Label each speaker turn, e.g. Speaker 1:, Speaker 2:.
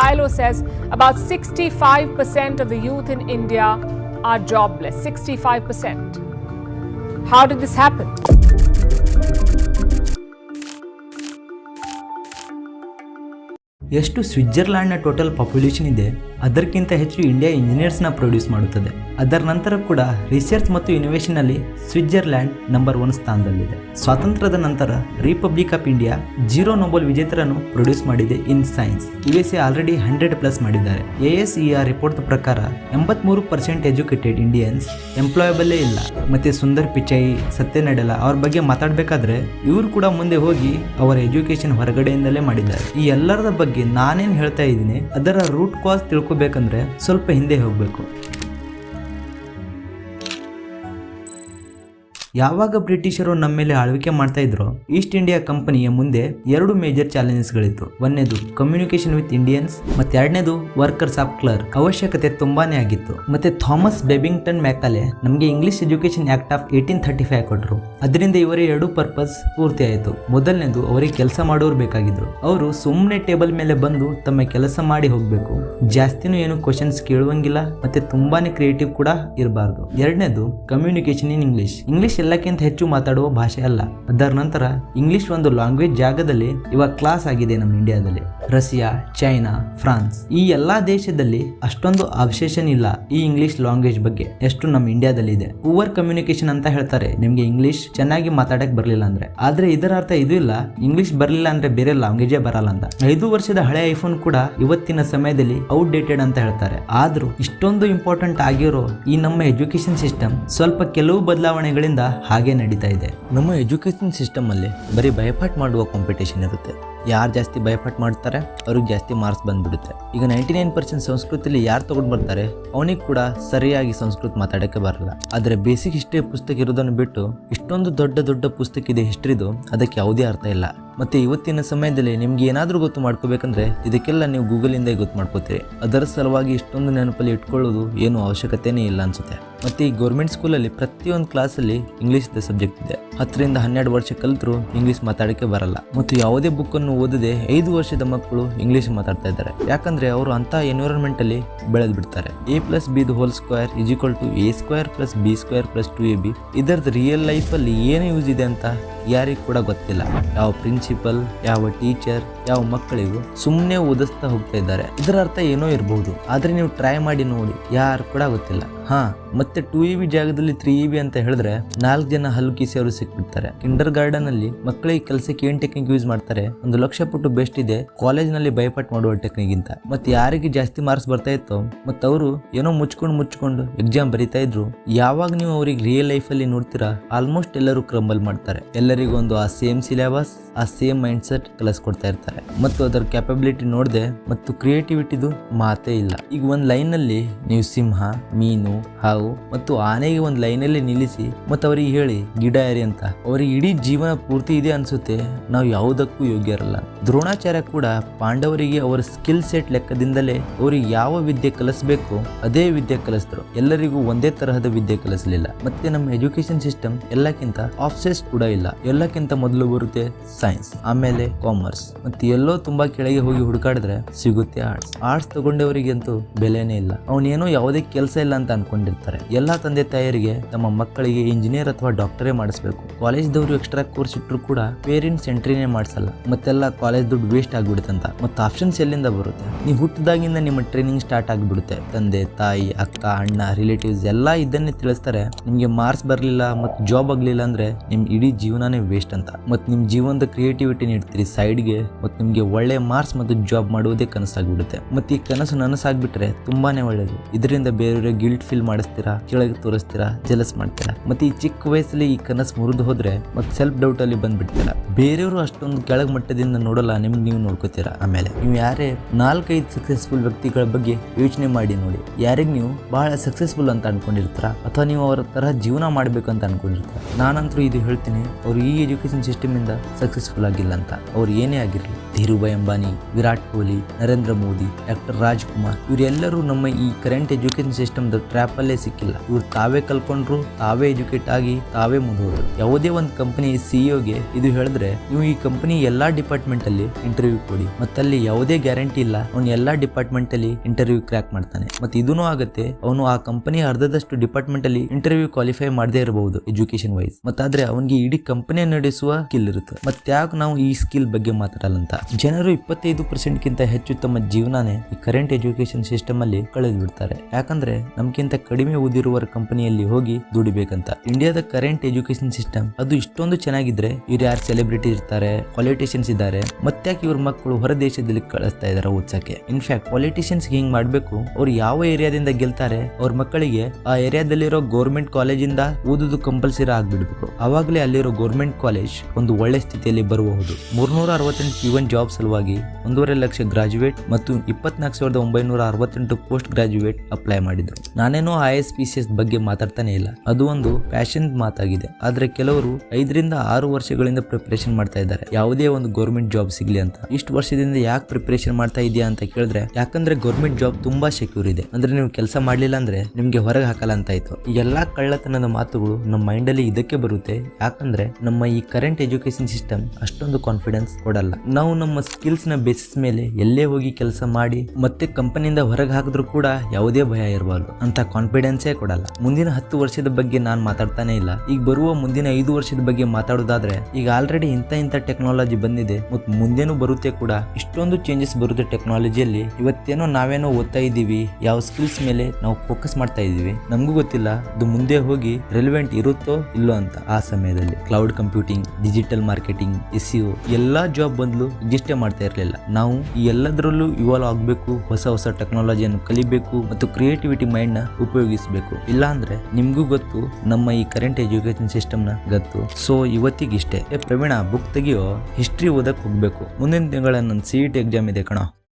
Speaker 1: ILO says about 65% of the youth in India are jobless. 65%. How did this happen?
Speaker 2: ಎಷ್ಟು ಸ್ವಿಟ್ಜರ್ಲ್ಯಾಂಡ್ನ total population ಇದೆ ಅದಕ್ಕಿಂತ ಹೆಚ್ಚು India ಇಂಜಿನಿಯರ್ಸ್ನ produce ಮಾಡುತ್ತದೆ. ಅದರ ನಂತರ ಕೂಡ ರಿಸರ್ಚ್ ಮತ್ತು ಇನೋವೇಷನ್ ಅಲ್ಲಿ ಸ್ವಿಟ್ಜರ್ಲ್ಯಾಂಡ್ ನಂಬರ್ ಒನ್ ಸ್ಥಾನದಲ್ಲಿದೆ. ಸ್ವಾತಂತ್ರ್ಯದ ನಂತರ republic of India zero Nobel ವಿಜೇತರನ್ನು produce ಮಾಡಿದೆ in science U S A already hundred plus ಮಾಡಿದ್ದಾರೆ. A S E R report ಪ್ರಕಾರ ಎಂಬತ್ಮೂರು ಪರ್ಸೆಂಟ್ ಎಜುಕೇಟೆಡ್ ಇಂಡಿಯನ್ಸ್ ಎಂಪ್ಲಾಯಬಲ್ಲೇ ಇಲ್ಲ. ಮತ್ತೆ ಸುಂದರ್ ಪಿಚೈ ಸತ್ಯ ನಡೆಲ ಅವ್ರ ಬಗ್ಗೆ ಮಾತಾಡಬೇಕಾದ್ರೆ ಇವರು ಕೂಡ ಮುಂದೆ ಹೋಗಿ ಅವರ ಎಜುಕೇಶನ್ ಹೊರಗಡೆಯಿಂದಲೇ ಮಾಡಿದ್ದಾರೆ. ಈ ಎಲ್ಲರದ ಬಗ್ಗೆ ನಾನೇನು ಹೇಳ್ತಾ ಇದ್ದೀನಿ, ಅದರ ರೂಟ್ ಕಾಸ್ ತಿಳ್ಕೊಬೇಕಂದ್ರೆ ಸ್ವಲ್ಪ ಹಿಂದೆ ಹೋಗಬೇಕು. ಯಾವಾಗ ಬ್ರಿಟಿಷರು ನಮ್ಮ ಮೇಲೆ ಆಳ್ವಿಕೆ ಮಾಡ್ತಾ ಇದ್ರು, ಈಸ್ಟ್ ಇಂಡಿಯಾ ಕಂಪನಿಯ ಮುಂದೆ ಎರಡು ಮೇಜರ್ ಚಾಲೆಂಜಸ್ಗಳಿತ್ತು. ಒಂದನೇದು ಕಮ್ಯುನಿಕೇಶನ್ ವಿತ್ ಇಂಡಿಯನ್ಸ್ ಮತ್ತೆ ಎರಡನೇದು ವರ್ಕರ್ಸ್ ಆಫ್ ಕ್ಲರ್ಕ್ ಅವಶ್ಯಕತೆ ತುಂಬಾನೇ ಆಗಿತ್ತು. ಮತ್ತೆ ಥಾಮಸ್ ಬೆಬಿಂಗ್ಟನ್ ಮ್ಯಾಕಲೆ ನಮಗೆ English education act of eighteen thirty five ಕೊಟ್ಟರು ಅದರಿಂದ ಇವರ ಎರಡು ಪರ್ಪಸ್ ಪೂರ್ತಿ ಆಯಿತು ಮೊದಲನೇದು ಅವರಿಗೆ ಕೆಲಸ ಮಾಡೋರು ಬೇಕಾಗಿದ್ರು. ಅವರು ಸುಮ್ಮನೆ ಟೇಬಲ್ ಮೇಲೆ ಬಂದು ತಮ್ಮ ಕೆಲಸ ಮಾಡಿ ಹೋಗಬೇಕು. ಜಾಸ್ತಿನೂ ಏನು ಕ್ವಶನ್ಸ್ ಕೇಳುವಂಗಿಲ್ಲ, ಮತ್ತೆ ತುಂಬಾನೇ ಕ್ರಿಯೇಟಿವ್ ಕೂಡ ಇರಬಾರ್ದು. ಎರಡನೇದು ಕಮ್ಯುನಿಕೇಶನ್ ಇನ್ ಇಂಗ್ಲಿಷ್ ಇಂಗ್ಲಿಷ್ ಎಲ್ಲಕ್ಕಿಂತ ಹೆಚ್ಚು ಮಾತಾಡುವ ಭಾಷೆ ಅಲ್ಲ. ಅದರ ನಂತರ ಇಂಗ್ಲಿಷ್ ಒಂದು ಲ್ಯಾಂಗ್ವೇಜ್ ಜಾಗದಲ್ಲಿ ಇವಾಗ ಕ್ಲಾಸ್ ಆಗಿದೆ ನಮ್ಮ ಇಂಡಿಯಾದಲ್ಲಿ. ರಷ್ಯಾ, ಚೈನಾ, ಫ್ರಾನ್ಸ್ ಈ ಎಲ್ಲಾ ದೇಶದಲ್ಲಿ ಅಷ್ಟೊಂದು ಅಬ್ಸೆಷನ್ ಇಲ್ಲ ಈ ಇಂಗ್ಲಿಷ್ ಲ್ಯಾಂಗ್ವೇಜ್ ಬಗ್ಗೆ. ಎಷ್ಟು ನಮ್ಮ ಇಂಡಿಯಾದಲ್ಲಿ ಇದೆ. ಓವರ್ ಕಮ್ಯುನಿಕೇಶನ್ ಅಂತ ಹೇಳ್ತಾರೆ. ನಿಮ್ಗೆ ಇಂಗ್ಲಿಷ್ ಚೆನ್ನಾಗಿ ಮಾತಾಡಕ್ ಬರಲಿಲ್ಲ ಅಂದ್ರೆ. ಆದ್ರೆ ಇದರ ಅರ್ಥ ಇದು ಇಲ್ಲ. ಇಂಗ್ಲಿಷ್ ಬರಲಿಲ್ಲ ಅಂದ್ರೆ ಬೇರೆ ಲ್ಯಾಂಗ್ವೇಜೇ ಬರಲ್ಲ ಅಂತ. ಐದು ವರ್ಷದ ಹಳೆ ಐಫೋನ್ ಕೂಡ ಇವತ್ತಿನ ಸಮಯದಲ್ಲಿ ಔಟ್ಡೇಟೆಡ್ ಅಂತ ಹೇಳ್ತಾರೆ. ಆದ್ರೂ ಇಷ್ಟೊಂದು ಇಂಪಾರ್ಟೆಂಟ್ ಆಗಿರೋ ಈ ನಮ್ಮ ಎಜುಕೇಶನ್ ಸಿಸ್ಟಮ್ ಸ್ವಲ್ಪ ಕೆಲವು ಬದಲಾವಣೆಗಳಿಂದ ಹಾಗೆ ನಡೀತಾ ಇದೆ. ನಮ್ಮ ಎಜುಕೇಶನ್ ಸಿಸ್ಟಮ್ ಅಲ್ಲಿ ಬರೀ ಭಯಪಾಠ ಮಾಡುವ ಕಾಂಪಿಟೇಷನ್ ಇರುತ್ತೆ. ಯಾರು ಜಾಸ್ತಿ ಭಯಪಟ್ಟು ಮಾಡ್ತಾರೆ, ಅವ್ರಿಗೆ ಜಾಸ್ತಿ ಮಾರ್ಕ್ಸ್ ಬಂದ್ಬಿಡುತ್ತೆ. ಈಗ ನೈಂಟಿ ನೈನ್ ಪರ್ಸೆಂಟ್ ಸಂಸ್ಕೃತಿಲಿ ಯಾರು ತೊಗೊಂಡು ಬರ್ತಾರೆ, ಅವನಿಗೆ ಕೂಡ ಸರಿಯಾಗಿ ಸಂಸ್ಕೃತ ಮಾತಾಡಕ್ಕೆ ಬರಲ್ಲ. ಆದರೆ ಬೇಸಿಕ್ ಹಿಸ್ಟ್ರಿ ಪುಸ್ತಕ ಇರೋದನ್ನು ಬಿಟ್ಟು ಇಷ್ಟೊಂದು ದೊಡ್ಡ ದೊಡ್ಡ ಪುಸ್ತಕ ಇದೆ ಹಿಸ್ಟ್ರಿದು, ಅದಕ್ಕೆ ಯಾವುದೇ ಅರ್ಥ ಇಲ್ಲ. ಮತ್ತೆ ಇವತ್ತಿನ ಸಮಯದಲ್ಲಿ ನಿಮ್ಗೆ ಏನಾದರೂ ಗೊತ್ತು ಮಾಡ್ಕೋಬೇಕಂದ್ರೆ ಇದಕ್ಕೆಲ್ಲ ನೀವು ಗೂಗಲಿಂದ ಗೊತ್ತು ಮಾಡ್ಕೋತೀರಿ. ಅದರ ಸಲುವಾಗಿ ಇಷ್ಟೊಂದು ನೆನಪಲ್ಲಿ ಇಟ್ಕೊಳ್ಳೋದು ಏನು ಅವಶ್ಯಕತೆನೇ ಇಲ್ಲ ಅನ್ಸುತ್ತೆ. ಮತ್ತೆ ಈ ಗೌರ್ಮೆಂಟ್ ಸ್ಕೂಲಲ್ಲಿ ಪ್ರತಿಯೊಂದು ಕ್ಲಾಸಲ್ಲಿ ಇಂಗ್ಲಿಷ್ ಸಬ್ಜೆಕ್ಟ್ ಇದೆ. ಹತ್ತರಿಂದ ಹನ್ನೆರಡು ವರ್ಷ ಕಲಿತರೂ ಇಂಗ್ಲಿಷ್ ಮಾತಾಡಕ್ಕೆ ಬರಲ್ಲ. ಮತ್ತು ಯಾವುದೇ ಬುಕ್ ಅನ್ನು ಓದದೆ ಐದು ವರ್ಷದ ಮಕ್ಕಳು ಇಂಗ್ಲಿಷ್ ಮಾತಾಡ್ತಾ ಇದ್ದಾರೆ. ಯಾಕಂದ್ರೆ ಅವರು ಅಂತ ಎನ್ವಿರಾನ್ಮೆಂಟ್ ಅಲ್ಲಿ ಬೆಳೆದ್ ಬಿಡ್ತಾರೆ. A plus B whole square is equal to A square plus B square plus two A B ಇದರದ್ದು ರಿಯಲ್ ಲೈಫ್ ಅಲ್ಲಿ ಏನು ಯೂಸ್ ಇದೆ ಅಂತ ಯಾರಿಗೂ ಕೂಡ ಗೊತ್ತಿಲ್ಲ. ಯಾವ ಪ್ರಿನ್ಸಿಪಲ್ ಯಾವ ಟೀಚರ್ ಯಾವ ಮಕ್ಕಳಿಗೂ ಸುಮ್ಮನೆ ಓದಿಸ್ತಾ ಹೋಗ್ತಾ ಇದ್ದಾರೆ. ಇದರ ಅರ್ಥ ಏನೋ ಇರಬಹುದು ಆದ್ರೆ ನೀವು ಟ್ರೈ ಮಾಡಿ ನೋಡಿ, ಯಾರು ಕೂಡ ಗೊತ್ತಿಲ್ಲ. ಹಾ, ಮತ್ತೆ ಟು ಇ ಬಿ ಜಾಗದಲ್ಲಿ ತ್ರೀ ಇ ಬಿ ಅಂತ ಹೇಳಿದ್ರೆ ನಾಲ್ಕು ಜನ ಹಲ್ಲು ಕಿಸಿ ಅವರು ಸಿಕ್ಬಿಡ್ತಾರೆ. ಕಿಂಡರ್ ಗಾರ್ಡನ್ ಅಲ್ಲಿ ಮಕ್ಕಳಿಗೆ ಕೆಲಸಕ್ಕೆ ಏನ್ ಟೆಕ್ನಿಕ್ ಯೂಸ್ ಮಾಡ್ತಾರೆ? ಒಂದು ಲಕ್ಷ ಪಟ್ಟು ಬೆಸ್ಟ್ ಇದೆ, ಕಾಲೇಜ್ನಲ್ಲಿ ಭಯಪಟ್ಟು ಮಾಡುವ ಟೆಕ್ನಿಕ್ ಗಿಂತ. ಮತ್ತೆ ಯಾರಿಗೆ ಜಾಸ್ತಿ ಮಾರ್ಕ್ಸ್ ಬರ್ತಾ ಇತ್ತು ಮತ್ತು ಅವರು ಏನೋ ಮುಚ್ಕೊಂಡು ಮುಚ್ಕೊಂಡು ಎಕ್ಸಾಮ್ ಬರಿತಾ ಇದ್ರು, ಯಾವಾಗ ನೀವು ಅವ್ರಿಗೆ ರಿಯಲ್ ಲೈಫಲ್ಲಿ ನೋಡ್ತೀರಾ ಆಲ್ಮೋಸ್ಟ್ ಎಲ್ಲರೂ ಕ್ರಂಬಲ್ ಮಾಡ್ತಾರೆ. ಎಲ್ಲರಿಗೂ ಒಂದು ಆ ಸೇಮ್ ಸಿಲೆಬಸ್ ಆ ಸೇಮ್ ಮೈಂಡ್ ಸೆಟ್ ಕಲಿಸ್ಕೊಡ್ತಾ ಇರ್ತಾರೆ. ಮತ್ತು ಅದರ ಕ್ಯಾಪಬಿಲಿಟಿ ನೋಡಿದೆ ಮತ್ತು ಕ್ರಿಯೇಟಿವಿಟಿದು ಮಾತೇ ಇಲ್ಲ. ಈಗ ಒಂದು ಲೈನಲ್ಲಿ ನೀವು ಸಿಂಹ, ಮೀನು, ಹಾವು ಮತ್ತು ಆನೆಗೆ ಒಂದು ಲೈನಲ್ಲಿ ನಿಲ್ಲಿಸಿ ಮತ್ತು ಅವರಿಗೆ ಹೇಳಿ, ಗಿಡ ಏರಿ ಅಂತ. ಅವರಿಗೆ ಇಡೀ ಜೀವನ ಪೂರ್ತಿ ಇದೆ ಅನಿಸುತ್ತೆ, ನಾವು ಯಾವುದಕ್ಕೂ ಯೋಗ್ಯರಲ್ಲ. ದ್ರೋಣಾಚಾರ್ಯ ಕೂಡ ಪಾಂಡವರಿಗೆ ಅವರ ಸ್ಕಿಲ್ ಸೆಟ್ ಲೆಕ್ಕದಿಂದಲೇ ಅವರಿಗೆ ಯಾವ ವಿದ್ಯೆ ಕಲಿಸಬೇಕು, ಅದೇ ವಿದ್ಯೆ ಕಲಿಸಿದ್ರು. ಎಲ್ಲರಿಗೂ ಒಂದೇ ತರಹದ ವಿದ್ಯೆ ಕಲಿಸಲಿಲ್ಲ. ಮತ್ತೆ ನಮ್ಮ ಎಜುಕೇಶನ್ ಸಿಸ್ಟಮ್ ಎಲ್ಲಕ್ಕಿಂತ ಆಫ್ಸೆಸ್ ಕೂಡ ಇಲ್ಲ. ಎಲ್ಲಕ್ಕಿಂತ ಮೊದಲು ಬರುತ್ತೆ ಸೈನ್ಸ್ ಆಮೇಲೆ ಕಾಮರ್ಸ್ ಮತ್ತೆ ಎಲ್ಲೋ ತುಂಬಾ ಕೆಳಗೆ ಹೋಗಿ ಹುಡುಕಾಡಿದ್ರೆ ಸಿಗುತ್ತೆ ಆರ್ಟ್ಸ್ ಆರ್ಟ್ಸ್ ತಗೊಂಡವರಿಗಂತೂ ಬೆಲೆನೇ ಇಲ್ಲ. ಅವನೇನೋ ಯಾವುದೇ ಕೆಲಸ ಇಲ್ಲ ಅಂತ ಅನ್ಕೊಂಡಿರ್ತಾರೆ. ಎಲ್ಲಾ ತಂದೆ ತಾಯರಿಗೆ ತಮ್ಮ ಮಕ್ಕಳಿಗೆ ಇಂಜಿನಿಯರ್ ಅಥವಾ ಡಾಕ್ಟರೇ ಮಾಡಿಸ್ಬೇಕು. ಕಾಲೇಜ್ದವರು ಎಕ್ಸ್ಟ್ರಾ ಕೋರ್ಸ್ ಇಟ್ಟರು ಕೂಡ ಪೇರೆಂಟ್ಸ್ ಎಂಟ್ರಿನೇ ಮಾಡಿಸಲ್ಲ. ಮತ್ತೆಲ್ಲ ಕಾಲೇಜ್ ದುಡ್ಡು ವೇಸ್ಟ್ ಆಗಿಬಿಡುತ್ತೆ ಅಂತ ಮತ್ತು ಆಪ್ಷನ್ಸ್ ಎಲ್ಲಿಂದ ಬರುತ್ತೆ? ನೀವು ಹುಟ್ಟಿದಾಗಿಂದ ನಿಮ್ಮ ಟ್ರೈನಿಂಗ್ ಸ್ಟಾರ್ಟ್ ಆಗಿಬಿಡುತ್ತೆ. ತಂದೆ, ತಾಯಿ, ಅಕ್ಕ, ಅಣ್ಣ ರಿಲೇಟಿವ್ಸ್ ಎಲ್ಲ ಇದನ್ನೇ ತಿಳಿಸ್ತಾರೆ. ನಿಮಗೆ ಮಾರ್ಕ್ಸ್ ಬರಲಿಲ್ಲ ಮತ್ತು ಜಾಬ್ ಆಗಲಿಲ್ಲ ಅಂದರೆ ನಿಮ್ಮ ಇಡೀ ಜೀವನನೇ ವೇಸ್ಟ್ ಅಂತ. ಮತ್ತು ನಿಮ್ಮ ಜೀವನದ ಕ್ರಿಯೇಟಿವಿಟಿ ನೀಡ್ತೀರಿ ಸೈಡ್ಗೆ ಮತ್ತು ನಿಮಗೆ ಒಳ್ಳೆ ಮಾರ್ಕ್ಸ್ ಮತ್ತು ಜಾಬ್ ಮಾಡುವುದೇ ಕನಸಾಗಿಬಿಡುತ್ತೆ. ಮತ್ತು ಈ ಕನಸು ನನಸಾಗ್ಬಿಟ್ರೆ ತುಂಬಾನೇ ಒಳ್ಳೆಯದು ಇದರಿಂದ ಬೇರೆಯವ್ರಿಗೆ ಗಿಲ್ಟ್ ಫೀಲ್ ಮಾಡಿಸ್ತೀರಾ? ಕೆಳಗೆ ತೋರಿಸ್ತೀರಾ? ಜಲಸ್ ಮಾಡ್ತೀರಾ? ಮತ್ತು ಈ ಚಿಕ್ಕ ವಯಸ್ಸಲ್ಲಿ ಈ ಕನಸು ಮುರಿದು ಹೋದ್ರೆ ಮತ್ತು ಸೆಲ್ಫ್ ಡೌಟ್ ಅಲ್ಲಿ ಬಂದ್ಬಿಡ್ತೀರಾ? ಬೇರೆಯವರು ಅಷ್ಟೊಂದು ಕೆಳಗೆ ಮಟ್ಟದಿಂದ ನೋಡಲ್ಲ, ನಿಮ್ಗೆ ನೀವು ನೋಡ್ಕೋತೀರಾ? ಆಮೇಲೆ ನೀವು ಯಾರೇ ನಾಲ್ಕೈದು ಸಕ್ಸಸ್ಫುಲ್ ವ್ಯಕ್ತಿಗಳ ಬಗ್ಗೆ ಯೋಚನೆ ಮಾಡಿ ನೋಡಿ. ಯಾರಿಗೆ ನೀವು ಬಹಳ ಸಕ್ಸಸ್ಫುಲ್ ಅಂತ ಅನ್ಕೊಂಡಿರ್ತಾರ? ಅಥವಾ ನೀವು ಅವರ ತರಹ ಜೀವನ ಮಾಡಬೇಕು ಅಂತ ಅನ್ಕೊಂಡಿರ್ತೀರ? ನಾನಂತರೂ ಇದು ಹೇಳ್ತೀನಿ, ಅವ್ರು ಈ ಎಜುಕೇಶನ್ ಸಿಸ್ಟಮ್ ಇಂದ ಸಕ್ಸಸ್ಫುಲ್ ಆಗಿಲ್ಲ ಅಂತ. ಅವ್ರು ಏನೇ ಆಗಿರಲಿ, ಧೀರುಭಾಯ್ ಅಂಬಾನಿ, ವಿರಾಟ್ ಕೊಹ್ಲಿ, ನರೇಂದ್ರ ಮೋದಿ ಡಾಕ್ಟರ್ ರಾಜ್ಕುಮಾರ್, ಇವರೆಲ್ಲರೂ ನಮ್ಮ ಈ ಕರೆಂಟ್ ಎಜುಕೇಶನ್ ಸಿಸ್ಟಮ್ ಟ್ರ್ಯಾಪ್ ಅಲ್ಲೇ ಸಿಕ್ಕಿಲ್ಲ. ಇವ್ರು ತಾವೇ ಕಲ್ಕೊಂಡ್ರು, ತಾವೇ ಎಜುಕೇಟ್ ಆಗಿ, ತಾವೇ ಮುಂದೆ ಹೋದ್ರು. ಯಾವುದೇ ಒಂದು ಕಂಪನಿ ಸಿಇಒಗೆ ಇದು ಹೇಳಿದ್ರೆ, ನೀವು ಈ ಕಂಪನಿ ಎಲ್ಲಾ ಡಿಪಾರ್ಟ್ಮೆಂಟ್ ಅಲ್ಲಿ ಅಲ್ಲಿ ಇಂಟರ್ವ್ಯೂ ಕೊಡಿ. ಮತ್ತಲ್ಲಿ ಯಾವುದೇ ಗ್ಯಾರಂಟಿ ಇಲ್ಲ, ಅವ್ನು ಎಲ್ಲಾ ಡಿಪಾರ್ಟ್ಮೆಂಟ್ ಅಲ್ಲಿ ಇಂಟರ್ವ್ಯೂ ಕ್ರ್ಯಾಕ್ ಮಾಡ್ತಾನೆ. ಮತ್ತೆ ಇದೂ ಆಗುತ್ತೆ, ಅವನು ಆ ಕಂಪನಿ ಅರ್ಧದಷ್ಟು ಡಿಪಾರ್ಟ್ಮೆಂಟ್ ಅಲ್ಲಿ ಇಂಟರ್ವ್ಯೂ ಕ್ವಾಲಿಫೈ ಮಾಡದೇ ಇರಬಹುದು ಎಜುಕೇಶನ್ ವೈಸ್ ಮತ್ತಾದ್ರೆ ಅವನಿಗೆ ಇಡೀ ಕಂಪನಿ ನಡೆಸುವ ಸ್ಕಿಲ್ ಇರುತ್ತೆ. ಮತ್ತೆ ಯಾಕೆ ನಾವು ಈ ಸ್ಕಿಲ್ ಬಗ್ಗೆ ಮಾತಾಡಲ್ಲ ಅಂತ ಜನರು ಇಪ್ಪತ್ತೈದು ಪರ್ಸೆಂಟ್ ಗಿಂತ ಹೆಚ್ಚು ತಮ್ಮ ಜೀವನಾನೇ ಈ ಕರೆಂಟ್ ಎಜುಕೇಶನ್ ಸಿಸ್ಟಮ್ ಅಲ್ಲಿ ಕಳೆದು ಬಿಡ್ತಾರೆ. ಯಾಕಂದ್ರೆ ನಮ್ಗಿಂತ ಕಡಿಮೆ ಓದಿರುವ ಕಂಪನಿಯಲ್ಲಿ ಹೋಗಿ ದುಡಿಬೇಕಂತ. ಇಂಡಿಯಾದ ಕರೆಂಟ್ ಎಜುಕೇಶನ್ ಸಿಸ್ಟಮ್ ಅದು ಇಷ್ಟೊಂದು ಚೆನ್ನಾಗಿದ್ರೆ, ಇವ್ರು ಯಾರು ಸೆಲೆಬ್ರಿಟಿ ಇರ್ತಾರೆ ಪಾಲಿಟಿಷಿಯನ್ಸ್ ಇದ್ದಾರೆ ಮತ್ತ್ಯಾಕೆ ಇವ್ರ ಮಕ್ಕಳು ಹೊರ ದೇಶದಲ್ಲಿ ಕಳಿಸ್ತಾ ಇದಾರೆ ಓದ್ಸಕ್ಕೆ ಇನ್ಫ್ಯಾಕ್ಟ್ ಪಾಲಿಟಿಷಿಯನ್ಸ್ ಹಿಂಗ್ ಮಾಡ್ಬೇಕು? ಅವ್ರು ಯಾವ ಏರಿಯಾದಿಂದ ಗೆಲ್ತಾರೆ? ಅವ್ರ ಮಕ್ಕಳಿಗೆ ಆ ಏರಿಯಾದಲ್ಲಿರೋ ಗೌರ್ಮೆಂಟ್ ಕಾಲೇಜಿಂದ ಓದುದು ಕಂಪಲ್ಸರಿ ಆಗ್ಬಿಡ್ಬೇಕು. ಅವಾಗಲೇ ಅಲ್ಲಿರೋ ಗೌರ್ಮೆಂಟ್ ಕಾಲೇಜ್ ಒಂದು ಒಳ್ಳೆ ಸ್ಥಿತಿಯಲ್ಲಿ ಬರಬಹುದು. ಮೂರ್ನೂರ ಅರವತ್ತೆಂಟು ಇವನ್ ಜಾಬ್ ಸಲುವಾಗಿ ಒಂದೂವರೆ ಲಕ್ಷ ಗ್ರಾಜುಯೇಟ್ ಮತ್ತು ಇಪ್ಪತ್ನಾಲ್ಕು ಸಾವಿರದ ಒಂಬೈನೂರ ಅರವತ್ತೆಂಟು ಪೋಸ್ಟ್ ಗ್ರಾಜುಯೇಟ್ ಅಪ್ಲೈ ಮಾಡಿದ್ರು. ನಾನೇನೋ I S P C S ಬಗ್ಗೆ ಮಾತಾಡ್ತಾನೆ ಇಲ್ಲ. ಅದು ಒಂದು ಪ್ಯಾಷನ್ ಮಾತಾಗಿದೆ. ಆದ್ರೆ ಕೆಲವರು ಐದರಿಂದ ಆರು ವರ್ಷಗಳಿಂದ ಪ್ರಿಪರೇಷನ್ ಮಾಡ್ತಾ ಇದ್ದಾರೆ. ಯಾವುದೇ ಒಂದು ಗೌರ್ಮೆಂಟ್ ಜಾಬ್ ಸಿಗ್ಲಿ ಅಂತ. ಇಷ್ಟು ವರ್ಷದಿಂದ ಯಾಕೆ ಪ್ರಿಪರೇಷನ್ ಮಾಡ್ತಾ ಇದೆಯಾ ಅಂತ ಕೇಳಿದ್ರೆ, ಯಾಕಂದ್ರೆ ಗೌರ್ಮೆಂಟ್ ಜಾಬ್ ತುಂಬಾ ಸೆಕ್ಯೂರ್ ಇದೆ. ಅಂದ್ರೆ ನೀವು ಕೆಲಸ ಮಾಡ್ಲಿಲ್ಲ ಅಂದ್ರೆ ನಿಮ್ಗೆ ಹೊರಗೆ ಹಾಕಲ್ಲ ಅಂತ ಆಯ್ತು. ಎಲ್ಲಾ ಕಳ್ಳತನದ ಮಾತುಗಳು ನಮ್ಮ ಮೈಂಡ್ ಅಲ್ಲಿ ಇದಕ್ಕೆ ಬರುತ್ತೆ. ಯಾಕಂದ್ರೆ ನಮ್ಮ ಈ ಕರೆಂಟ್ ಎಜುಕೇಶನ್ ಸಿಸ್ಟಮ್ ಅಷ್ಟೊಂದು ಕಾನ್ಫಿಡೆನ್ಸ್ ಕೊಡಲ್ಲ. ನಾವು ನಮ್ಮ ಸ್ಕಿಲ್ಸ್ನ ಬೇಸಿಸ್ ಮೇಲೆ ಎಲ್ಲೇ ಹೋಗಿ ಕೆಲಸ ಮಾಡಿ, ಮತ್ತೆ ಕಂಪನಿಯಿಂದ ಹೊರಗೆ ಹಾಕಿದ್ರು ಕೂಡ ಯಾವುದೇ ಭಯ ಇರಬಾರ್ದು. ಅಂತ ಕಾನ್ಫಿಡೆನ್ಸೇ ಕೊಡಲ್ಲ. ಮುಂದಿನ ಹತ್ತು ವರ್ಷದ ಬಗ್ಗೆ ನಾನು ಮಾತಾಡ್ತಾನೆ ಇಲ್ಲ. ಈಗ ಬರುವ ಮುಂದಿನ ಐದು ವರ್ಷದ ಬಗ್ಗೆ ಮಾತಾಡೋದಾದ್ರೆ, ಈಗ ಆಲ್ರೆಡಿ ಇಂಥ ಇಂಥ ಟೆಕ್ನಾಲಜಿ ಬಂದಿದೆ. ಮತ್ತು ಮುಂದೇನು ಬರುತ್ತೆ ಕೂಡ. ಇಷ್ಟೊಂದು ಚೇಂಜಸ್ ಬರುತ್ತೆ ಟೆಕ್ನಾಲಜಿಯಲ್ಲಿ ಇವತ್ತೇನೋ ನಾವೇನೋ ಓದ್ತಾ ಇದ್ದೀವಿ, ಯಾವ ಸ್ಕಿಲ್ಸ್ ಮೇಲೆ ನಾವು ಫೋಕಸ್ ಮಾಡ್ತಾ ಇದ್ದೀವಿ. ನಮಗೂ ಗೊತ್ತಿಲ್ಲ, ಅದು ಮುಂದೆ ಹೋಗಿ ರೆಲಿವೆಂಟ್ ಇರುತ್ತೋ ಇಲ್ಲೋ ಅಂತ ಆ ಸಮಯದಲ್ಲಿ. ಕ್ಲೌಡ್ ಕಂಪ್ಯೂಟಿಂಗ್ ಡಿಜಿಟಲ್ ಮಾರ್ಕೆಟಿಂಗ್ ಎಸ್ ಎಲ್ಲಾ ಜಾಬ್ ಬಂದ್ಲು ಎಕ್ಸಿಸ್ಟೇ ಮಾಡ್ತಾ ಇರಲಿಲ್ಲ. ನಾವು ಈ ಎಲ್ಲದರಲ್ಲೂ ಇವಾಲ್ವ್ ಆಗಬೇಕು, ಹೊಸ ಹೊಸ ಟೆಕ್ನಾಲಜಿಯನ್ನು ಕಲಿಬೇಕು ಮತ್ತು ಕ್ರಿಯೇಟಿವಿಟಿ ಮೈಂಡ್ನ ಉಪಯೋಗಿಸಬೇಕು. ಇಲ್ಲಾಂದ್ರೆ ನಿಮ್ಗೂ ಗೊತ್ತು, ನಮ್ಮ ಈ ಕರೆಂಟ್ ಎಜುಕೇಶನ್ ಸಿಸ್ಟಮ್ನ ಗತ್ತು. ಸೊ ಇವತ್ತಿಗಿಷ್ಟೇ. ಪ್ರವೀಣ ಬುಕ್ ತೆಗಿಯೋ ಹಿಸ್ಟ್ರಿ ಓದಕ್ ಹೋಗ್ಬೇಕು. ಮುಂದಿನ ತಿಂಗಳ ನನ್ನ ಸಿ ಇ ಟಿ ಎಕ್ಸಾಮ್ ಇದೆ ಕಣ.